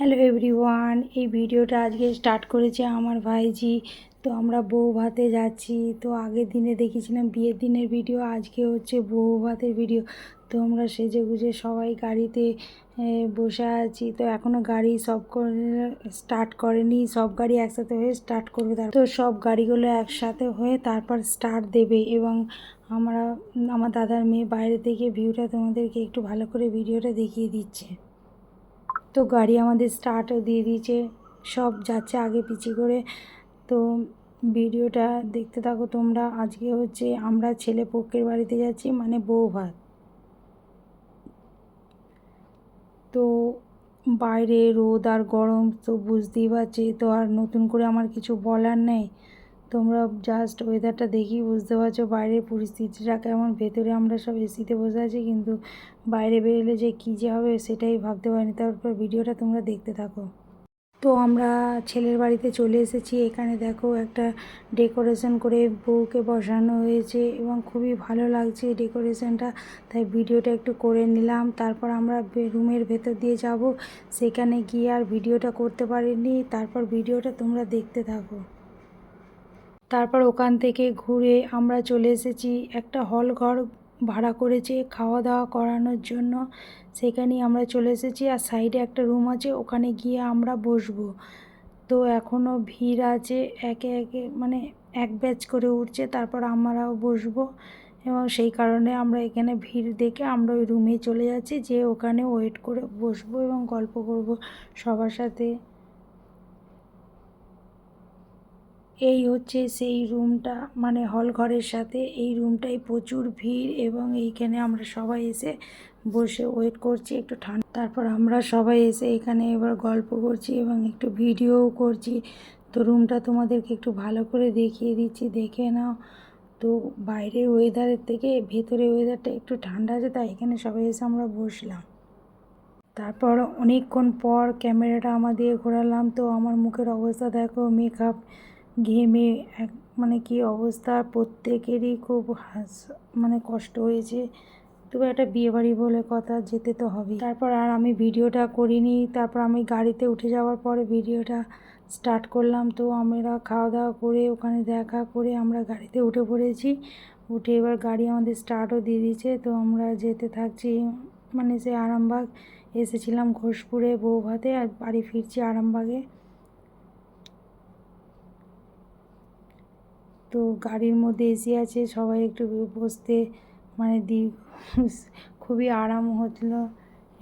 Hello everyone, এই ভিডিওটা আজকে স্টার্ট করেছে আমার ভাইজি। তো আমরা বউ ভাতে যাচ্ছি। তো আগের দিনে দেখেছিলাম বিয়ের দিনের ভিডিও, আজকে হচ্ছে বউ ভাতের ভিডিও। তো আমরা সেজে গুজে সবাই গাড়িতে বসে আছি। তো এখনও গাড়ি সব স্টার্ট করেনি। সব গাড়ি একসাথে হয়ে স্টার্ট করবে তার তো সব গাড়িগুলো একসাথে হয়ে তারপর স্টার্ট দেবে এবং আমরা, আমার দাদার মেয়ে বাইরে থেকে ভিউটা তোমাদেরকে একটু ভালো করে ভিডিওটা দেখিয়ে দিচ্ছে। তো গাড়ি আমাদের স্টার্টও দিয়ে দিয়েছে, সব যাচ্ছে আগে পিছিয়ে করে। তো ভিডিওটা দেখতে থাকো তোমরা, আজকে হচ্ছে আমরা ছেলে পক্ষের বাড়িতে যাচ্ছি মানে বউ ভাত। তো বাইরে রোদ আর গরম, তো বুঝতেই পারছি, তো আর নতুন করে আমার কিছু বলার নেই। তোমরা জাস্ট ওয়েদারটা দেখেই বুঝতে পারছ বাইরের পরিস্থিতিটা কেমন। ভেতরে আমরা সব এসিতে বসে আছি, কিন্তু বাইরে বেরোলে যে কী যে হবে সেটাই ভাবতে পারিনি। তারপর ভিডিওটা তোমরা দেখতে থাকো। তো আমরা ছেলের বাড়িতে চলে এসেছি। এখানে দেখো একটা ডেকোরেশন করে বউকে বসানো হয়েছে এবং খুবই ভালো লাগছে ডেকোরেশনটা তাই ভিডিওটা একটু করে নিলাম। তারপর আমরা রুমের ভেতর দিয়ে যাব। সেখানে গিয়ে আর ভিডিওটা করতে পারিনি। তারপর ভিডিওটা তোমরা দেখতে থাকো। তারপর ওখান থেকে ঘুরে আমরা চলে এসেছি। একটা হল ঘর ভাড়া করেছে খাওয়া দাওয়া করানোর জন্য। সেখানেই আমরা চলে এসেছি আর সাইডে একটা রুম আছে, ওখানে গিয়ে আমরা বসবো। তো এখনও ভিড় আছে, একে একে মানে এক ব্যাচ করে উঠছে, তারপর আমরাও বসবো। এবং সেই কারণে আমরা এখানে ভিড় দেখে আমরা ওই রুমে চলে যাচ্ছি যে ওখানে ওয়েট করে বসবো এবং গল্প করব সবার সাথে। এই হচ্ছে সেই রুমটা মানে হল ঘরের সাথে এই রুমটাই প্রচুর ভিড় এবং এইখানে আমরা সবাই এসে বসে ওয়েট করছি একটু ঠান্ডা। তারপর আমরা সবাই এসে এখানে এবার গল্প করছি এবং একটু ভিডিওও করছি। তো রুমটা তোমাদেরকে একটু ভালো করে দেখিয়ে দিচ্ছি, দেখে নাও। তো বাইরের ওয়েদারের থেকে ভেতরের ওয়েদারটা একটু ঠান্ডা আছে, তাই এখানে সবাই এসে আমরা বসলাম। তারপর অনেকক্ষণ পর ক্যামেরাটা আমাদের ঘোরালাম। তো আমার মুখের অবস্থা দেখো মেকআপ ঘেমে এক মানে কি অবস্থা? প্রত্যেকেরই খুব হাস মানে কষ্ট হয়েছে। তবে একটা বিয়েবাড়ি বলে কথা, যেতে তো হবেই। তারপর আর আমি ভিডিওটা করিনি। তারপর আমি গাড়িতে উঠে যাওয়ার পরে ভিডিওটা স্টার্ট করলাম। তো আমরা খাওয়া দাওয়া করে ওখানে দেখা করে আমরা গাড়িতে উঠে পড়েছি। উঠে এবার গাড়ি আমাদের স্টার্টও দিয়ে দিয়েছে। তো আমরা যেতে থাকছি মানে সে আরামবাগ। এসেছিলাম ঘোষপুরে বৌভাতে আর বাড়ি ফিরছি আরামবাগে। তো গাড়ির মধ্যে এসি আছে, সবাই একটু বসতে মানে দি খুবই আরাম হচ্ছিল।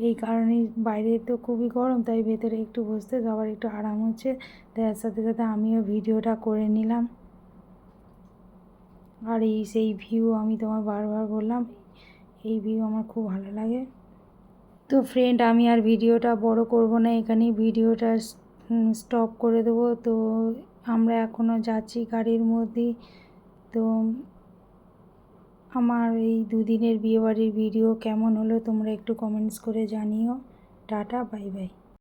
এই কারণেই বাইরে তো খুবই গরম, তাই ভেতরে একটু বসতে সবার একটু আরাম হচ্ছে। তাই এর সাথে সাথে আমিও ভিডিওটা করে নিলাম। আর এই সেই ভিউ আমি তোমার বারবার বললাম, এই ভিউ আমার খুব ভালো লাগে। তো ফ্রেন্ড আমি আর ভিডিওটা বড় করব না, এখানেই ভিডিওটা স্টপ করে দেবো। তো আমরা এখনও যাচ্ছি গাড়ির মধ্যে। তো আমার এই দুদিনের বিয়েবাড়ির ভিডিও কেমন হলো তোমরা একটু কমেন্টস করে জানিও। Tata bye bye